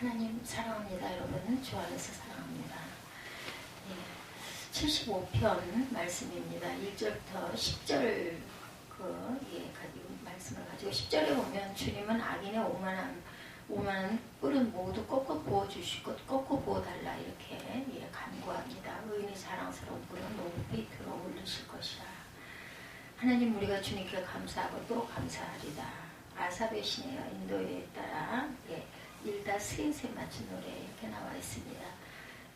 하나님 사랑합니다. 여러분 주 안에서 사랑합니다. 예, 75편 말씀입니다. 1절부터 10절 그 예, 가지고 말씀을 가지고 10절에 보면 주님은 악인의 오만한 오만한 뿔은 모두 꺾어 부어 주시고 꺾어 부어 달라 이렇게 예, 간구합니다. 의인의 자랑스러운 뿔은 높이 들어 올리실 것이라. 하나님 우리가 주님께 감사하고 또 감사하리다. 아삽의 신의 인도에 따라 예, 일다 셋에 맞춘 노래 이렇게 나와 있습니다.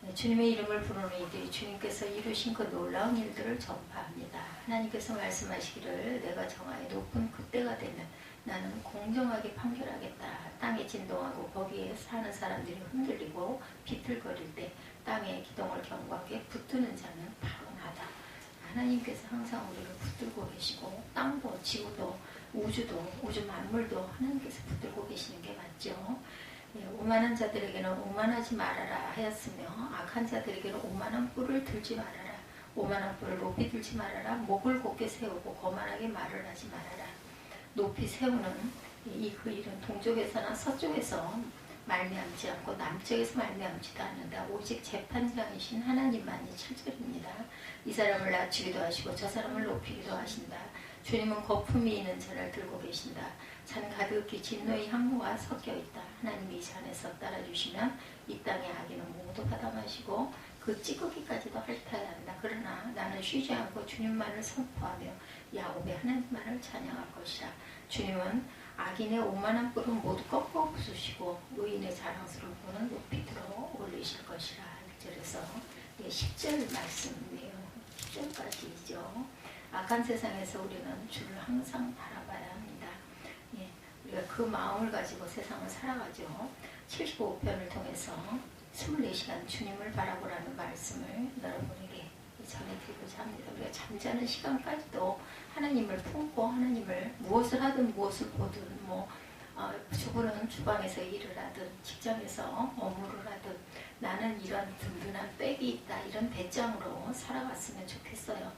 네, 주님의 이름을 부르는 이들이 주님께서 이루신 그 놀라운 일들을 전파합니다. 하나님께서 말씀하시기를 내가 정하여 높은 그때가 되면 나는 공정하게 판결하겠다. 땅에 진동하고 거기에 사는 사람들이 흔들리고 비틀거릴 때 땅의 기동을 경고하게 붙드는 자는 바로 나다. 하나님께서 항상 우리를 붙들고 계시고 땅도 지구도 우주도 우주 만물도 하나님께서 붙들고 계시는 게 맞죠. 예, 오만한 자들에게는 오만하지 말아라 하였으며 악한 자들에게는 오만한 뿔을 들지 말아라. 오만한 뿔을 높이 들지 말아라. 목을 곧게 세우고 거만하게 말을 하지 말아라. 높이 세우는 이 그 일은 동쪽에서나 서쪽에서 말미암지 않고 남쪽에서 말미암지도 않는다. 오직 재판장이신 하나님만이 7절입니다. 이 사람을 낮추기도 하시고 저 사람을 높이기도 하신다. 주님은 거품이 있는 잔을 들고 계신다. 잔 가득히 진노의 향로가 섞여 있다. 하나님이 이 잔에서 따라주시면 이 땅의 악인은 모두 받아 마시고 그 찌꺼기까지도 핥아야 한다. 그러나 나는 쉬지 않고 주님만을 선포하며 야곱의 하나님만을 찬양할 것이라. 주님은 악인의 오만한 뿔은 모두 꺾어 부수시고 의인의 자랑스러운 뿔은 높이 들어 올리실 것이라. 1절에서 10절 말씀이에요. 10절까지죠. 악한 세상에서 우리는 주를 항상 바라봐야 합니다. 예, 우리가 그 마음을 가지고 세상을 살아가죠. 75편을 통해서 24시간 주님을 바라보라는 말씀을 여러분에게 전해드리고자 합니다. 우리가 잠자는 시간까지도 하나님을 품고 하나님을 무엇을 하든 무엇을 보든 뭐 어, 주부는 주방에서 일을 하든 직장에서 업무를 하든 나는 이런 든든한 백이 있다 이런 배짱으로 살아갔으면 좋겠어요.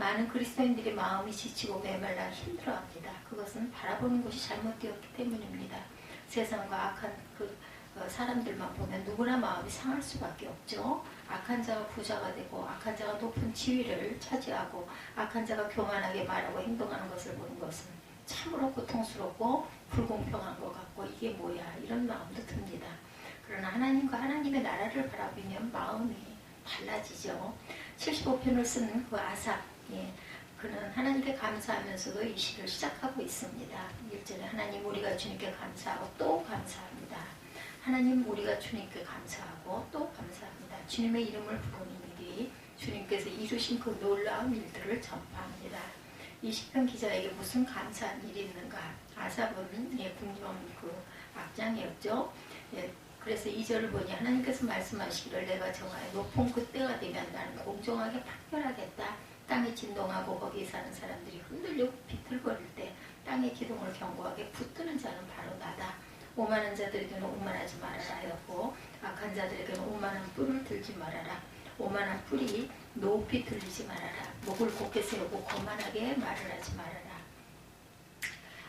많은 그리스도인들이 마음이 지치고 메말라 힘들어합니다. 그것은 바라보는 것이 잘못되었기 때문입니다. 세상과 악한 그 어, 사람들만 보면 누구나 마음이 상할 수밖에 없죠. 악한 자가 부자가 되고 악한 자가 높은 지위를 차지하고 악한 자가 교만하게 말하고 행동하는 것을 보는 것은 참으로 고통스럽고 불공평한 것 같고 이게 뭐야 이런 마음도 듭니다. 그러나 하나님과 하나님의 나라를 바라보면 마음이 달라지죠. 75편을 쓴 그 아삽 예, 그는 하나님께 감사하면서도 이 시를 시작하고 있습니다. 1절에 하나님 우리가 주님께 감사하고 또 감사합니다. 하나님 우리가 주님께 감사하고 또 감사합니다. 주님의 이름을 부르는 일이 주님께서 이루신 그 놀라운 일들을 전파합니다. 이 시편 기자에게 무슨 감사한 일이 있는가? 아삽은 예, 궁정 그 악장이었죠. 예, 그래서 이절을 보니 하나님께서 말씀하시기를 내가 정하여 높은 그때가 되면 나는 공정하게 판결하겠다. 땅이 진동하고 거기 사는 사람들이 흔들리고 비틀거릴 때 땅의 기동을 경고하게 붙드는 자는 바로 나다. 오만한 자들에게는 오만하지 말아라 하였고 악한 자들에게는 오만한 뿔을 들지 말아라. 오만한 뿔이 높이 들리지 말아라. 목을 곧게 세우고 거만하게 말을 하지 말아라.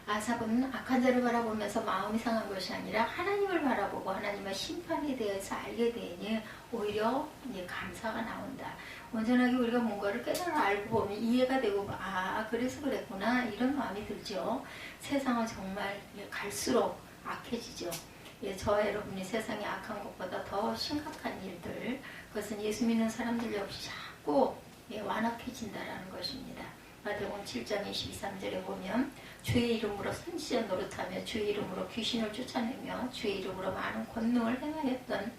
아삽은 악한 자를 바라보면서 마음이 상한 것이 아니라 하나님을 바라보고 하나님의 심판에 대해서 알게 되니 오히려 감사가 나온다. 온전하게 우리가 뭔가를 깨달아 알고 보면 이해가 되고 아 그래서 그랬구나 이런 마음이 들죠. 세상은 정말 갈수록 악해지죠. 예, 저 여러분이 세상에 악한 것보다 더 심각한 일들 그것은 예수 믿는 사람들 역시 자꾸 예, 완악해진다라는 것입니다. 마태복음 7장 22, 3절에 보면 주의 이름으로 선지자 노릇하며 주의 이름으로 귀신을 쫓아내며 주의 이름으로 많은 권능을 행하였던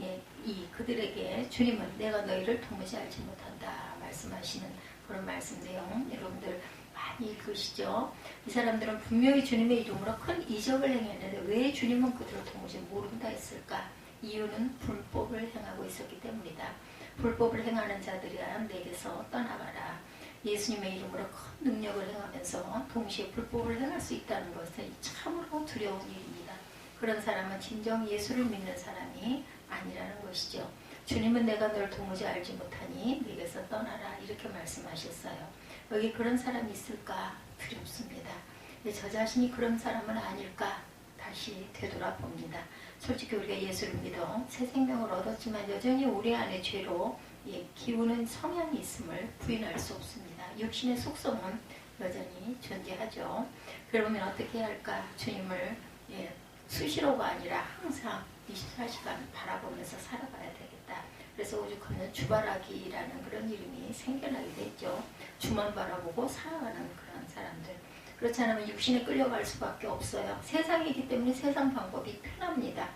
예, 이 그들에게 주님은 내가 너희를 도무지 알지 못한다 말씀하시는 그런 말씀 내용 여러분들 많이 읽으시죠. 이 사람들은 분명히 주님의 이름으로 큰 이적을 행했는데 왜 주님은 그들을 도무지 모른다 했을까? 이유는 불법을 행하고 있었기 때문이다. 불법을 행하는 자들이야 내게서 떠나가라. 예수님의 이름으로 큰 능력을 행하면서 동시에 불법을 행할 수 있다는 것은 참으로 두려운 일입니다. 그런 사람은 진정 예수를 믿는 사람이 아니라는 것이죠. 주님은 내가 널 도무지 알지 못하니 네게서 떠나라 이렇게 말씀하셨어요. 여기 그런 사람이 있을까 두렵습니다. 저 자신이 그런 사람은 아닐까 다시 되돌아봅니다. 솔직히 우리가 예수를 믿어 새 생명을 얻었지만 여전히 우리 안에 죄로 예, 기우는 성향이 있음을 부인할 수 없습니다. 육신의 속성은 여전히 존재하죠. 그러면 어떻게 할까? 주님을 예, 수시로가 아니라 항상 24시간 바라보면서 살아가야 되겠다. 그래서 오죽 하면 주바라기라는 그런 이름이 생겨나게 됐죠. 주만 바라보고 살아가는 그런 사람들. 그렇지 않으면 육신에 끌려갈 수밖에 없어요. 세상이기 때문에 세상 방법이 편합니다.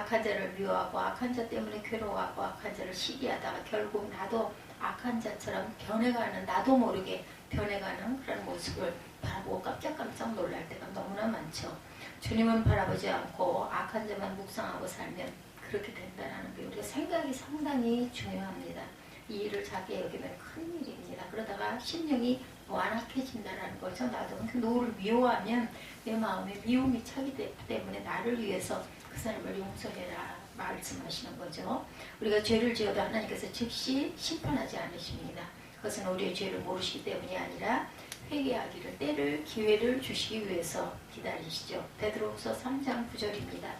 악한 자를 미워하고 악한 자 때문에 괴로워하고 악한 자를 시기하다가 결국 나도 악한 자처럼 변해가는 나도 모르게 변해가는 그런 모습을 바라보고 깜짝깜짝 놀랄 때가 너무나 많죠. 주님은 바라보지 않고 악한 자만 묵상하고 살면 그렇게 된다는 게 우리가 생각이 상당히 중요합니다. 이 일을 자기 여기면 큰 일입니다. 그러다가 심령이 완악해진다는 거죠. 나도 그 노를 미워하면 내 마음에 미움이 차기 때문에 나를 위해서 그 사람을 용서해라 말씀하시는 거죠. 우리가 죄를 지어도 하나님께서 즉시 심판하지 않으십니다. 그것은 우리의 죄를 모르시기 때문이 아니라 회개하기를 때를 기회를 주시기 위해서 기다리시죠. 베드로후서 3장 9절입니다.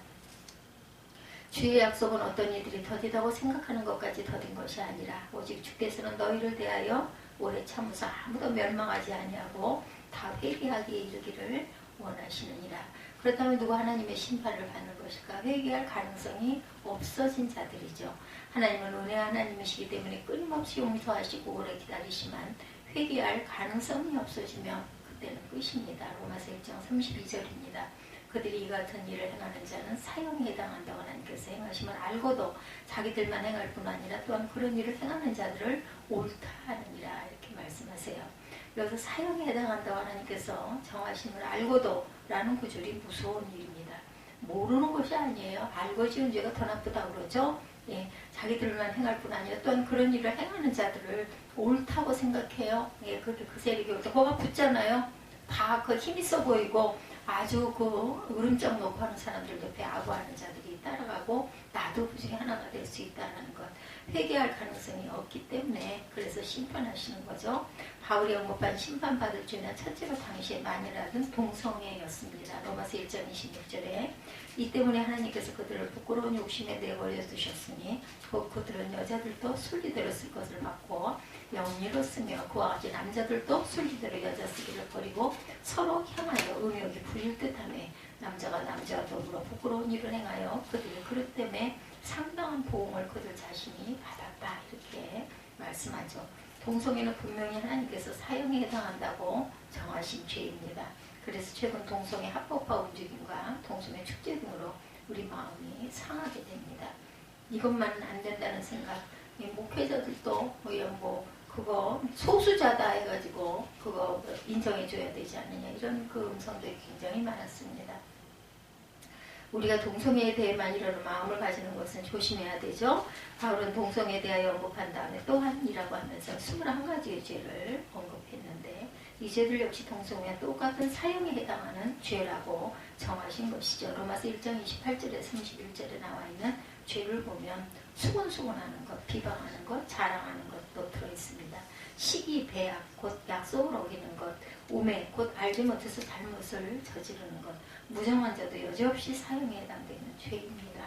주의 약속은 어떤 이들이 더디다고 생각하는 것까지 더딘 것이 아니라 오직 주께서는 너희를 대하여 오래 참으사 아무도 멸망하지 아니하고 다 회개하기에 이르기를 원하시느니라. 그렇다면 누가 하나님의 심판을 받는 것일까? 회개할 가능성이 없어진 자들이죠. 하나님은 은혜 하나님이시기 때문에 끊임없이 용서하시고 오래 기다리시만 회개할 가능성이 없어지면 그때는 끝입니다. 로마서 1장 32절입니다. 그들이 이 같은 일을 행하는 자는 사형에 해당한다고 하나님께서 행하시면 알고도 자기들만 행할 뿐 아니라 또한 그런 일을 행하는 자들을 옳다 하느니라 이렇게 말씀하세요. 여기서 사형에 해당한다고 하나님께서 정하심을 알고도 라는 구절이 무서운 일입니다. 모르는 것이 아니에요. 알고 지은 죄가 더 나쁘다고 그러죠. 예, 자기들만 행할 뿐 아니라 또한 그런 일을 행하는 자들을 옳다고 생각해요. 예, 그렇게 그 세력이 올 때, 뭐가 붙잖아요. 다 그 힘 있어 보이고 아주 그 으름장 높고 하는 사람들 옆에 아부하는 자들이 따라가고 나도 그 중에 하나가 될 수 있다는 것. 회개할 가능성이 없기 때문에 그래서 심판하시는 거죠. 바울이 언급한 심판받을 주는 첫째로 당시에 만일하던 동성애였습니다. 로마서 1장 26절에 이 때문에 하나님께서 그들을 부끄러운 욕심에 내버려 두셨으니 곧 그들은 여자들도 순리대로 쓸 것을 받고 영리로 쓰며 그와 같이 남자들도 순리대로 여자 쓰기를 버리고 서로 향하여 음욕이 불릴 듯하며 남자가 남자와 더불어 부끄러운 일을 행하여 그들의 그릇 때문에 상당한 보응을 그들 자신이 받았다 이렇게 말씀하죠. 동성애는 분명히 하나님께서 사형에 해당한다고 정하신 죄입니다. 그래서 최근 동성애 합법화 움직임과 동성애 축제 등으로 우리 마음이 상하게 됩니다. 이것만은 안 된다는 생각. 목회자들도 뭐 그거 소수자다 해가지고 그거 인정해줘야 되지 않느냐 이런 그 음성들이 굉장히 많았습니다. 우리가 동성애에 대해만 이런 마음을 가지는 것은 조심해야 되죠. 바울은 동성애에 대하여 언급한 다음에 또한이라고 하면서 21가지의 죄를 언급했는데 이 죄들 역시 동성애와 똑같은 사형에 해당하는 죄라고 정하신 것이죠. 로마서 1장 28절에 31절에 나와 있는 죄를 보면 수곤수곤하는 것, 비방하는 것, 자랑하는 것도 들어있습니다. 시기, 배약, 곧 약속을 어기는 것, 우매, 곧 알지 못해서 잘못을 저지르는 것, 무정한 자도 여지없이 사형에 해당되는 죄입니다.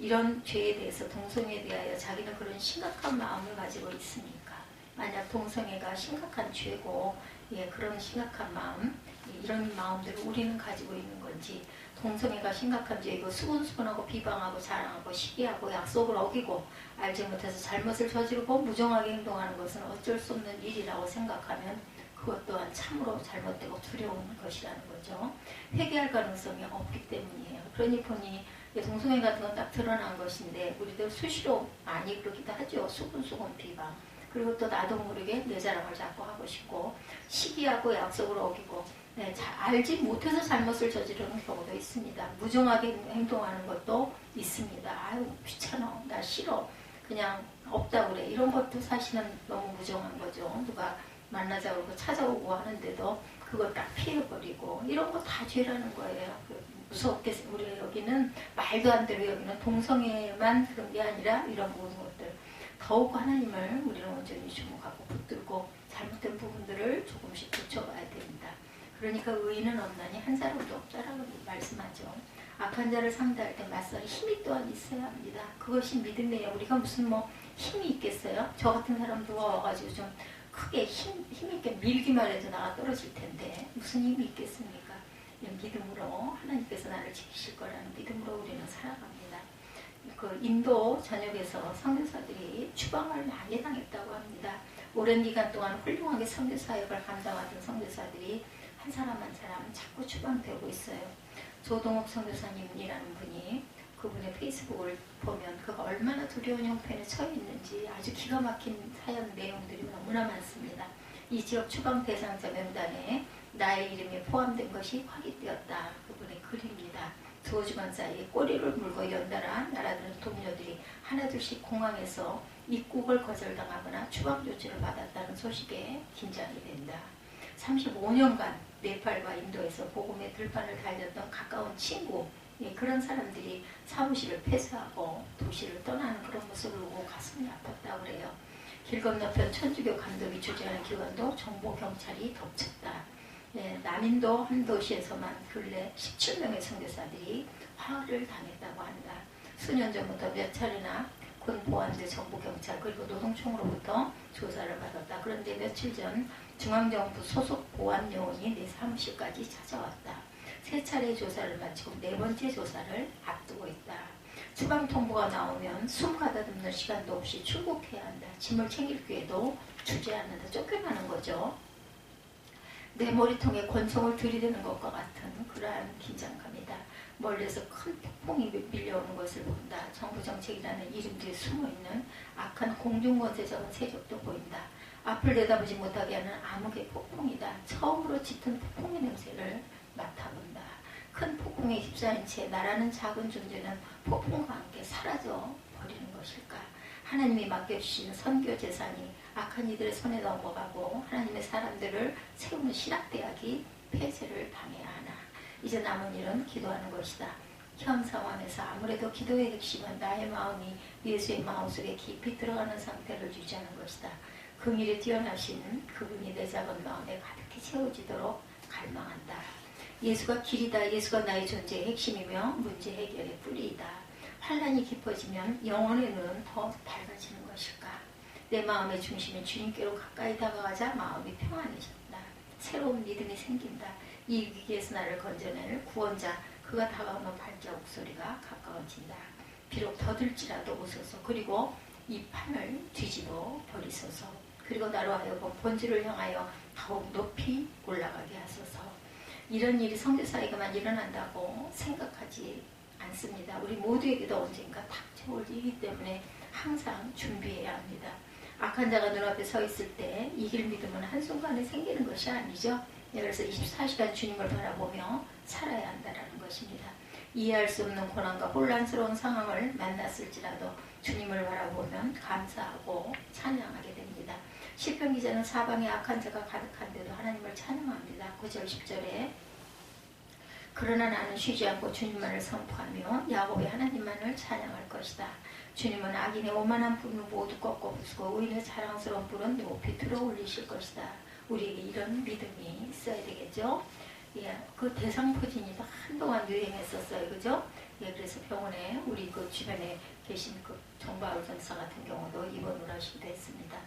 이런 죄에 대해서 동성애에 대하여 자기는 그런 심각한 마음을 가지고 있습니까? 만약 동성애가 심각한 죄고 예, 그런 심각한 마음, 이런 마음들을 우리는 가지고 있는 건지 동성애가 심각한 죄이고 수근수근하고 비방하고 자랑하고 시기하고 약속을 어기고 알지 못해서 잘못을 저지르고 무정하게 행동하는 것은 어쩔 수 없는 일이라고 생각하면 그것 또한 참으로 잘못되고 두려운 것이라는 거죠. 회개할 가능성이 없기 때문이에요. 그러니 보니 동성애 같은 건 딱 드러난 것인데 우리들 수시로 많이 그러기도 하죠. 수근수근 비방. 그리고 또 나도 모르게 내 자랑을 자꾸 하고 싶고 시기하고 약속을 어기고 네, 자, 알지 못해서 잘못을 저지르는 경우도 있습니다. 무정하게 행동하는 것도 있습니다. 아유 귀찮아 나 싫어 그냥 없다 그래 이런 것도 사실은 너무 무정한 거죠. 누가 만나자고 그러고 찾아오고 하는데도 그걸 딱 피해버리고 이런 거 다 죄라는 거예요. 그 무섭게 우리 여기는 말도 안 되고 여기는 동성애만 그런 게 아니라 이런 것들 더욱 하나님을 우리는 온전히 주목하고 붙들고 잘못된 부분들을 조금씩 고쳐가야 됩니다. 그러니까 의인은 없나니 한 사람도 없다라고 말씀하죠. 악한 자를 상대할 때 맞설 힘이 또한 있어야 합니다. 그것이 믿음이에요. 우리가 무슨 뭐 힘이 있겠어요? 저 같은 사람 누가 와가지고 좀 크게 힘, 힘있게 밀기만 해도 나가 떨어질 텐데 무슨 힘이 있겠습니까? 믿음으로 하나님께서 나를 지키실 거라는 믿음으로 우리는 살아갑니다. 그 인도 전역에서 선교사들이 추방을 많이 당했다고 합니다. 오랜 기간 동안 훌륭하게 선교 사역을 감당하던 선교사들이 한 사람 한 사람 자꾸 추방되고 있어요. 조동욱 선교사님이라는 분이 그분의 페이스북을 보면 그가 얼마나 두려운 형편에 처해 있는지 아주 기가 막힌 사연 내용들이 너무나 많습니다. 이 지역 추방 대상자 명단에 나의 이름이 포함된 것이 확인되었다. 그분의 글입니다. 두어 주간 사이에 꼬리를 물고 연달아 나라들은 동료들이 하나둘씩 공항에서 입국을 거절당하거나 추방 조치를 받았다는 소식에 긴장이 된다. 35년간 네팔과 인도에서 복음의 들판을 달렸던 가까운 친구 예, 그런 사람들이 사무실을 폐쇄하고 도시를 떠나는 그런 모습을 보고 가슴이 아팠다고 그래요. 길 건너편 천주교 감독이 주재하는 기관도 정보 경찰이 덮쳤다. 예, 남인도 한 도시에서만 근래 17명의 선교사들이 화를 당했다고 한다. 수년 전부터 몇 차례나 군 보안대 정부 경찰 그리고 노동청으로부터 조사를 받았다. 그런데 며칠 전 중앙정부 소속 보안 요원이 내 사무실까지 찾아왔다. 세 차례 조사를 마치고 네 번째 조사를 앞두고 있다. 추방 통보가 나오면 숨 가다듬는 시간도 없이 출국해야 한다. 짐을 챙길 기회도 주지 않는다. 쫓겨나는 거죠. 내 머리통에 권총을 들이대는 것과 같은 그러한 긴장감이다. 멀리서 큰 폭풍이 밀려오는 것을 본다. 정부 정책이라는 이름 뒤에 숨어있는 악한 공중권세적인 세력도 보인다. 앞을 내다보지 못하게 하는 암흑의 폭풍이다. 처음으로 짙은 폭풍의 냄새를 맡아본다. 큰 폭풍에 휩싸인 채 나라는 작은 존재는 폭풍과 함께 사라져 버리는 것일까? 하나님이 맡겨주신 선교 재산이 악한 이들의 손에 넘어가고 하나님의 사람들을 세우는 신학대학이 폐쇄를 당해야 하나? 이제 남은 일은 기도하는 것이다. 현 상황에서 아무래도 기도의 핵심은 나의 마음이 예수의 마음속에 깊이 들어가는 상태를 유지하는 것이다. 긍일에 뛰어나신 그분이 내 작은 마음에 가득히 채워지도록 갈망한다. 예수가 길이다. 예수가 나의 존재의 핵심이며 문제 해결의 뿌리이다. 환란이 깊어지면 눈은 더 밝아지는 것일까? 내 마음의 중심이 주님께로 가까이 다가가자 마음이 평안해진다. 새로운 믿음이 생긴다. 이 위기에서 나를 건져낼 구원자 그가 다가오는 발자국 소리가 가까워진다. 비록 더들지라도 오소서 그리고 이 판을 뒤집어 버리소서 그리고 나로 하여금 본질을 향하여 더욱 높이 올라가게 하소서 이런 일이 성교사에게만 일어난다고 생각하지 않습니다. 우리 모두에게도 언젠가 닥쳐올 일이기 때문에 항상 준비해야 합니다. 악한 자가 눈앞에 서 있을 때 이길 믿음은 한순간에 생기는 것이 아니죠. 네, 그래서 24시간 주님을 바라보며 살아야 한다는 것입니다. 이해할 수 없는 고난과 혼란스러운 상황을 만났을지라도 주님을 바라보면 감사하고 찬양하게 됩니다. 시편 기자는 사방에 악한 자가 가득한데도 하나님을 찬양합니다. 9절 10절에 그러나 나는 쉬지 않고 주님만을 선포하며 야곱의 하나님만을 찬양할 것이다. 주님은 악인의 오만한 불을 모두 꺾어 부수고 의인의 자랑스러운 불은 높이 들어 올리실 것이다. 우리에게 이런 믿음이 있어야 되겠죠. 예, 그 대상포진이 한동안 유행했었어요. 그죠? 예, 그래서 병원에 우리 그 주변에 계신 그 정바울 전사 같은 경우도 입원을 하시기도 했습니다.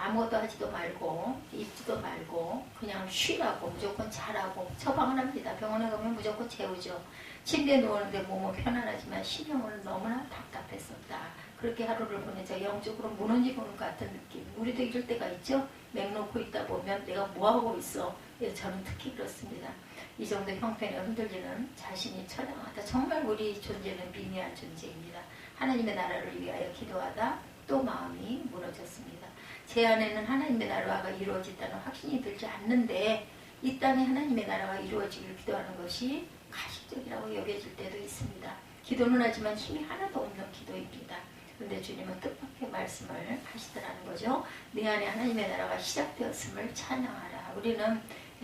아무것도 하지도 말고 입지도 말고 그냥 쉬라고 무조건 자라고 처방을 합니다. 병원에 가면 무조건 재우죠. 침대에 누웠는데 몸은 편안하지만 신경은 너무나 답답했었다. 그렇게 하루를 보내자 영적으로 무너지는 것 같은 느낌. 우리도 이럴 때가 있죠. 맹놓고 있다 보면 내가 뭐하고 있어. 예, 저는 특히 그렇습니다. 이 정도 형편에 흔들리는 자신이 처량하다. 정말 우리 존재는 미미한 존재입니다. 하나님의 나라를 위하여 기도하다 또 마음이 무너졌습니다. 제 안에는 하나님의 나라가 이루어진다는 확신이 들지 않는데 이 땅에 하나님의 나라가 이루어지길 기도하는 것이 가식적이라고 여겨질 때도 있습니다. 기도는 하지만 힘이 하나도 없는 기도입니다. 그런데 주님은 뜻밖의 말씀을 하시더라는 거죠. 내 안에 하나님의 나라가 시작되었음을 찬양하라. 우리는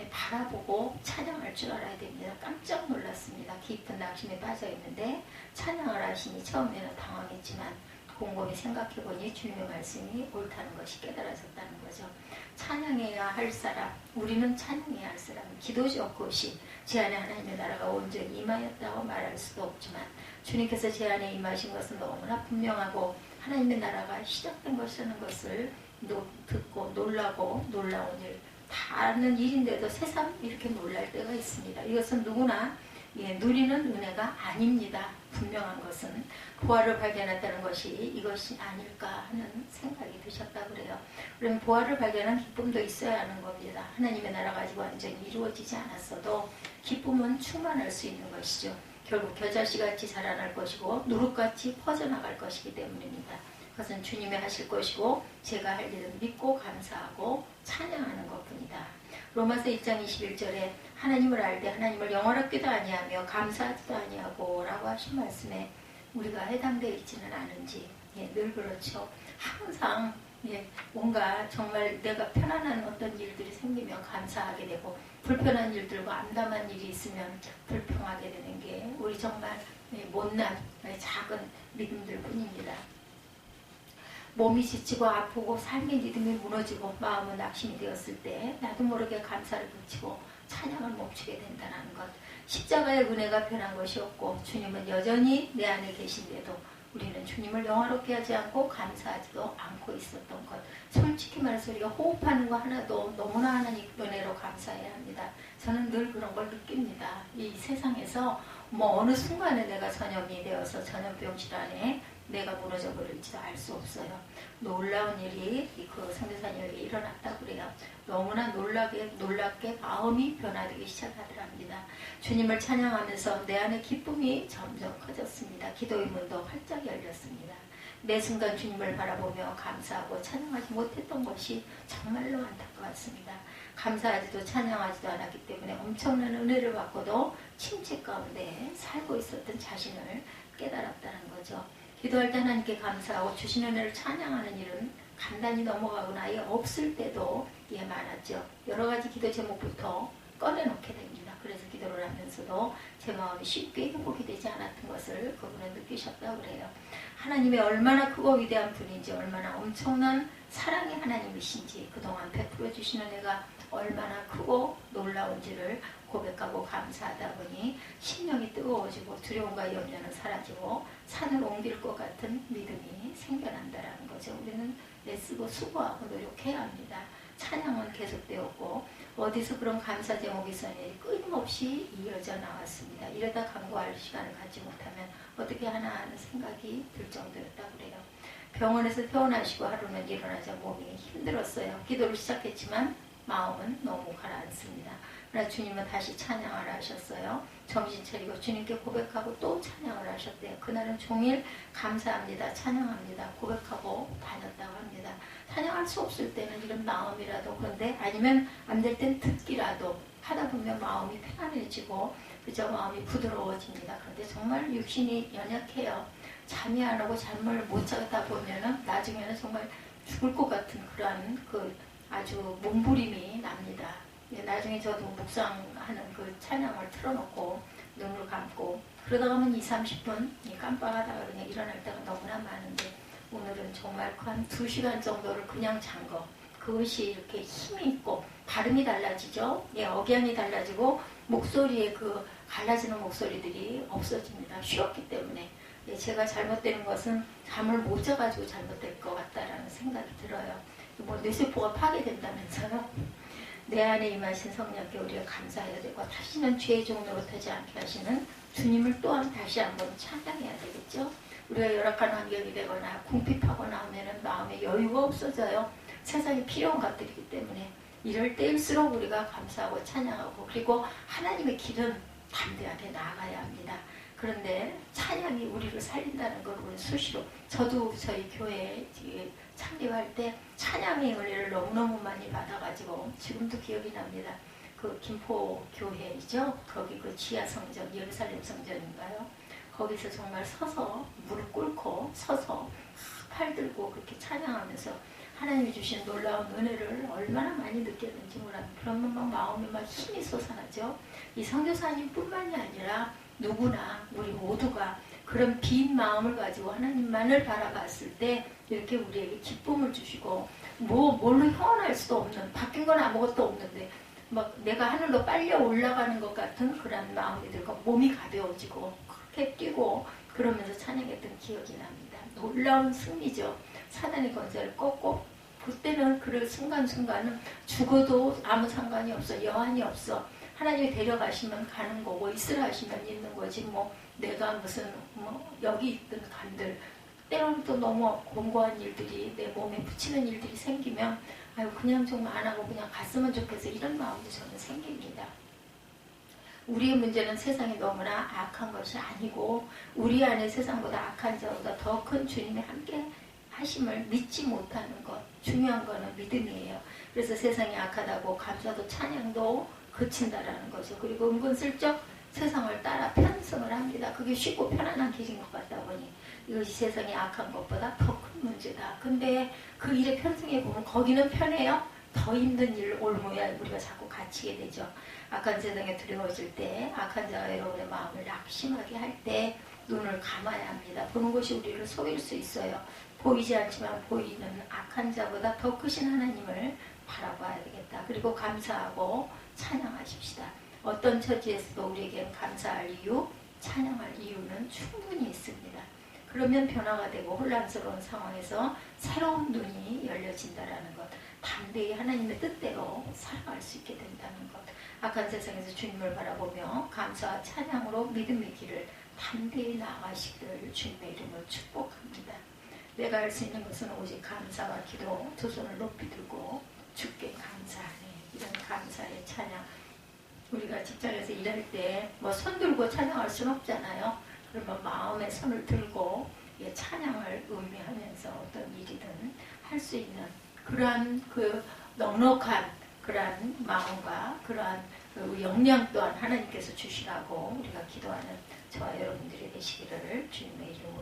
바라보고 찬양할 줄 알아야 됩니다. 깜짝 놀랐습니다. 깊은 낙심에 빠져 있는데 찬양을 하시니 처음에는 당황했지만 곰곰이 생각해보니 주님의 말씀이 옳다는 것이 깨달아졌다는 거죠. 찬양해야 할 사람, 우리는 찬양해야 할 사람, 기도적 것이 제 안에 하나님의 나라가 온전히 임하였다고 말할 수도 없지만 주님께서 제 안에 임하신 것은 너무나 분명하고 하나님의 나라가 시작된 것이라는 것을 노, 듣고 놀라고 놀라운 일, 다 아는 일인데도 새삼 이렇게 놀랄 때가 있습니다. 이것은 누구나 예, 누리는 은혜가 아닙니다. 분명한 것은 보화를 발견했다는 것이 이것이 아닐까 하는 생각이 드셨다 그래요. 그럼 보화를 발견한 기쁨도 있어야 하는 겁니다. 하나님의 나라가 아직 완전히 이루어지지 않았어도 기쁨은 충만할 수 있는 것이죠. 결국 겨자씨같이 자라날 것이고 누룩같이 퍼져나갈 것이기 때문입니다. 그것은 주님이 하실 것이고 제가 할 일은 믿고 감사하고 찬양하는 것뿐이다. 로마서 1장 21절에 하나님을 알때 하나님을 영원하기도 아니하며 감사하지도 아니하고 라고 하신 말씀에 우리가 해당되어 있지는 않은지 예, 늘 그렇죠. 항상 예, 뭔가 정말 내가 편안한 어떤 일들이 생기면 감사하게 되고 불편한 일들과 암담한 일이 있으면 불평하게 되는 게 우리 정말 예, 못난 예, 작은 믿음들 뿐입니다. 몸이 지치고 아프고 삶의 리듬이 무너지고 마음은 낙심이 되었을 때 나도 모르게 감사를 붙이고 찬양을 멈추게 된다는 것. 십자가의 은혜가 변한 것이 없고 주님은 여전히 내 안에 계신데도 우리는 주님을 영화롭게 하지 않고 감사하지도 않고 있었던 것. 솔직히 말해서 우리가 호흡하는 거 하나도 너무나 하나님 은혜로 감사해야 합니다. 저는 늘 그런 걸 느낍니다. 이 세상에서 뭐 어느 순간에 내가 전염이 되어서 전염병 질환에 내가 무너져 버릴지도 알 수 없어요. 놀라운 일이 그 성대사님에게 일어났다 그래요. 너무나 놀라게 놀랍게 마음이 변화되기 시작하더랍니다. 주님을 찬양하면서 내 안에 기쁨이 점점 커졌습니다. 기도의 문도 활짝 열렸습니다. 매 순간 주님을 바라보며 감사하고 찬양하지 못했던 것이 정말로 안타까웠습니다. 감사하지도 찬양하지도 않았기 때문에 엄청난 은혜를 받고도 침체 가운데 살고 있었던 자신을 깨달았다는 거죠. 기도할 때 하나님께 감사하고 주신 은혜를 찬양하는 일은 간단히 넘어가거나 아예 없을 때도 예 많았죠. 여러 가지 기도 제목부터 꺼내놓게 됩니다. 그래서 기도를 하면서도 제 마음이 쉽게 회복이 되지 않았던 것을 그분은 느끼셨다고 그래요. 하나님의 얼마나 크고 위대한 분인지 얼마나 엄청난 사랑의 하나님이신지 그동안 베풀어 주시는 애가 얼마나 크고 놀라운지를 고백하고 감사하다 보니 심령이 뜨거워지고 두려움과 염려는 사라지고 산을 옮길 것 같은 믿음이 생겨난다라는 거죠. 우리는 애쓰고 수고하고 노력해야 합니다. 찬양은 계속되었고 어디서 그런 감사 제목이 있었니 끊임없이 이어져 나왔습니다. 이러다 강구할 시간을 갖지 못하면 어떻게 하나 하는 생각이 들 정도였다고 그래요. 병원에서 퇴원하시고 하루는 일어나자 몸이 힘들었어요. 기도를 시작했지만 마음은 너무 가라앉습니다. 그러나 주님은 다시 찬양을 하셨어요. 정신 차리고 주님께 고백하고 또 찬양을 하셨대요. 그날은 종일 감사합니다. 찬양합니다. 고백하고 다녔다고 합니다. 찬양할 수 없을 때는 이런 마음이라도 그런데 아니면 안 될 땐 듣기라도 하다 보면 마음이 편안해지고 그저 마음이 부드러워집니다. 그런데 정말 육신이 연약해요. 잠이 안 오고 잠을 못 자다 보면은 나중에는 정말 죽을 것 같은 그러한 그 아주 몸부림이 납니다. 예, 나중에 저도 묵상하는 그 찬양을 틀어놓고 눈을 감고 그러다 가면 2, 30분 깜빡하다가 그냥 일어날 때가 너무나 많은데 오늘은 정말 그 한 2시간 정도를 그냥 잔 거. 그것이 이렇게 힘이 있고 발음이 달라지죠. 예, 억양이 달라지고 목소리에 그 갈라지는 목소리들이 없어집니다. 쉬었기 때문에. 예, 제가 잘못되는 것은 잠을 못 자가지고 잘못될 것 같다라는 생각이 들어요. 뭐 뇌세포가 파괴된다면서요. 내 안에 임하신 성령께 우리가 감사해야 되고 다시는 죄의 종로로 되지 않게 하시는 주님을 또한 다시 한번 찬양해야 되겠죠. 우리가 열악한 환경이 되거나 궁핍하거나 하면 마음에 여유가 없어져요. 세상에 필요한 것들이기 때문에 이럴 때일수록 우리가 감사하고 찬양하고 그리고 하나님의 길은 담대하게 나아가야 합니다. 그런데 찬양이 우리를 살린다는 걸 우리는 수시로 저도 저희 교회 참여할 때 찬양의 은혜를 너무너무 많이 받아가지고 지금도 기억이 납니다. 그 김포 교회이죠. 거기 그 지하 성전 예루살렘 성전인가요? 거기서 정말 서서 무릎 꿇고 서서 팔 들고 그렇게 찬양하면서 하나님이 주신 놀라운 은혜를 얼마나 많이 느꼈는지 몰라요. 그러면 막 마음에 막 힘이 솟아나죠. 이 성교사님뿐만이 아니라 누구나 우리 모두가 그런 빈 마음을 가지고 하나님만을 바라봤을 때 이렇게 우리에게 기쁨을 주시고 뭐 뭘로 형언할 수도 없는 바뀐 건 아무것도 없는데 막 내가 하늘로 빨려 올라가는 것 같은 그런 마음이 들고 몸이 가벼워지고 그렇게 뛰고 그러면서 찬양했던 기억이 납니다. 놀라운 승리죠. 사단의 권세를 꺾고 그때는 그 순간순간은 죽어도 아무 상관이 없어 여한이 없어 하나님이 데려가시면 가는 거고 있으라 하시면 있는 거지 뭐 내가 무슨 뭐 여기 있던 간들 때로는 또 너무 공고한 일들이 내 몸에 붙이는 일들이 생기면 아유 그냥 좀 안 하고 그냥 갔으면 좋겠어 이런 마음도 저는 생깁니다. 우리의 문제는 세상이 너무나 악한 것이 아니고 우리 안에 세상보다 악한 자보다 더 큰 주님의 함께 하심을 믿지 못하는 것 중요한 거는 믿음이에요. 그래서 세상이 악하다고 감사도 찬양도 그친다라는 거죠. 그리고 은근슬쩍 세상을 따라 편승을 합니다. 그게 쉽고 편안한 길인 것 같다 보니 이것이 세상이 악한 것보다 더 큰 문제다. 근데 그 일에 편승해 보면 거기는 편해요. 더 힘든 일 올모야 우리가 자꾸 갇히게 되죠. 악한 세상에 두려워질 때 악한 자가 여러분의 마음을 낙심하게 할 때 눈을 감아야 합니다. 보는 것이 우리를 속일 수 있어요. 보이지 않지만 보이는 악한 자보다 더 크신 하나님을 바라봐야 되겠다. 그리고 감사하고 찬양하십시다. 어떤 처지에서도 우리에겐 감사할 이유, 찬양할 이유는 충분히 있습니다. 그러면 변화가 되고 혼란스러운 상황에서 새로운 눈이 열려진다라는 것. 담대히 하나님의 뜻대로 살아갈 수 있게 된다는 것. 악한 세상에서 주님을 바라보며 감사와 찬양으로 믿음의 길을 담대히 나아가시기를 주님의 이름으로 축복합니다. 내가 할 수 있는 것은 오직 감사와 기도, 두 손을 높이 들고 주께 감사하네. 이런 감사의 찬양. 우리가 직장에서 일할 때 뭐 손 들고 찬양할 수는 없잖아요. 그러면 마음에 손을 들고 예, 찬양을 의미하면서 어떤 일이든 할 수 있는 그러한 그 넉넉한 그러한 마음과 그러한 그 역량 또한 하나님께서 주시라고 우리가 기도하는 저와 여러분들이 되시기를 주님의 이름